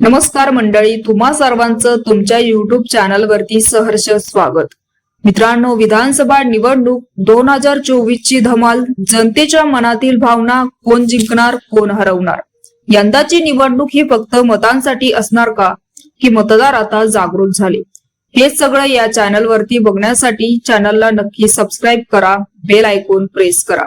नमस्कार मंडळी तुम्हा सर्वांचं तुमच्या युट्यूब चॅनल वरती सहर्ष स्वागत. मित्रांनो विधानसभा निवडणूक दोन हजार चोवीस ची धमाल जनतेच्या मनातील भावना कोण जिंकणार कोण हरवणार? यंदाची निवडणूक ही फक्त मतांसाठी असणार का? की मतदार आता जागृत झाले? हे सगळं या चॅनल वरती बघण्यासाठी चॅनलला नक्की सबस्क्राईब करा बेल आयकॉन प्रेस करा.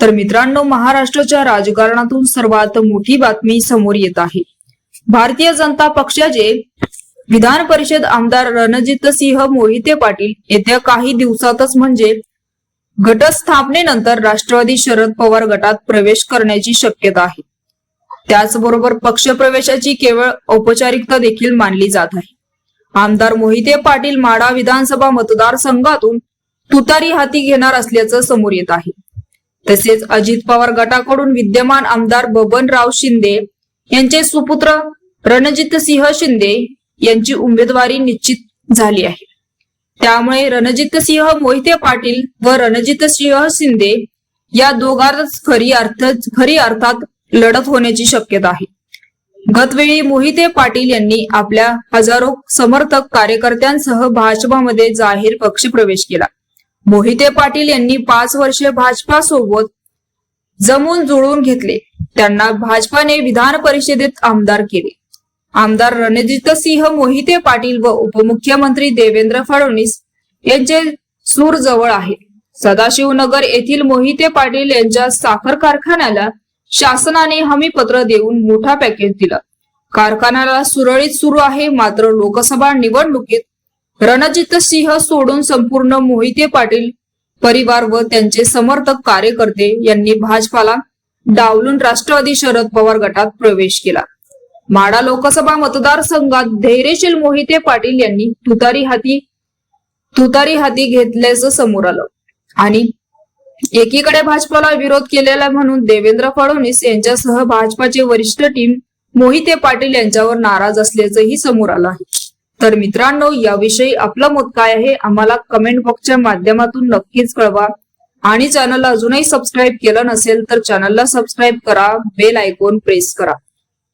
तर मित्रांनो महाराष्ट्राच्या राजकारणातून सर्वात मोठी बातमी समोर येत आहे. भारतीय जनता पक्षाचे विधान परिषद आमदार रणजितसिंह मोहिते पाटील येत्या काही दिवसातच म्हणजे गटस्थापनेनंतर राष्ट्रवादी शरद पवार गटात प्रवेश करण्याची शक्यता आहे. त्याचबरोबर पक्षप्रवेशाची केवळ औपचारिकता देखील मानली जात आहे. आमदार मोहिते पाटील माडा विधानसभा मतदारसंघातून तुतारी हाती घेणार असल्याचं समोर येत आहे. तसेच अजित पवार गटाकडून विद्यमान आमदार बबनराव शिंदे यांचे सुपुत्र रणजितसिंह शिंदे यांची उमेदवारी निश्चित झाली आहे. त्यामुळे रणजितसिंह मोहिते पाटील व रणजितसिंह शिंदे या दोघांच खरी अर्थ खरी अर्थात लढत होण्याची शक्यता आहे. गतवेळी मोहिते पाटील यांनी आपल्या हजारो समर्थक कार्यकर्त्यांसह भाजपामध्ये जाहीर पक्षप्रवेश केला. मोहिते पाटील यांनी पाच वर्षे भाजपा सोबत जमून जुळवून घेतले. त्यांना भाजपाने विधान परिषदेत आमदार केले. आमदार रणजितसिंह मोहिते पाटील व उपमुख्यमंत्री देवेंद्र फडणवीस यांचे सूर जवळ आहे. सदाशिवनगर येथील मोहिते पाटील यांच्या साखर कारखान्याला शासनाने हमीपत्र देऊन मोठा पॅकेज दिला. कारखान्याला सुरळीत सुरू आहे मात्र लोकसभा निवडणुकीत रणजित सिंह सोडून संपूर्ण मोहिते पाटील परिवार व त्यांचे समर्थक कार्यकर्ते यांनी भाजपाला डावलून राष्ट्रवादी शरद पवार गटात प्रवेश केला. माडा लोकसभा मतदारसंघात धैर्यशील मोहिते पाटील यांनी तुतारी हाती तुतारी हाती घेतल्याचं समोर आलं. आणि एकीकडे भाजपाला विरोध केलेला म्हणून देवेंद्र फडणवीस यांच्यासह भाजपाचे वरिष्ठ टीम मोहिते पाटील यांच्यावर नाराज असल्याचंही समोर आलं आहे. तर मित्रांनो याविषयी आपलं मत काय आहे आम्हाला कमेंट बॉक्सच्या माध्यमातून नक्कीच कळवा. आणि चॅनलला अजूनही सबस्क्राईब केलं नसेल तर चॅनलला सबस्क्राईब करा बेल आयकॉन प्रेस करा.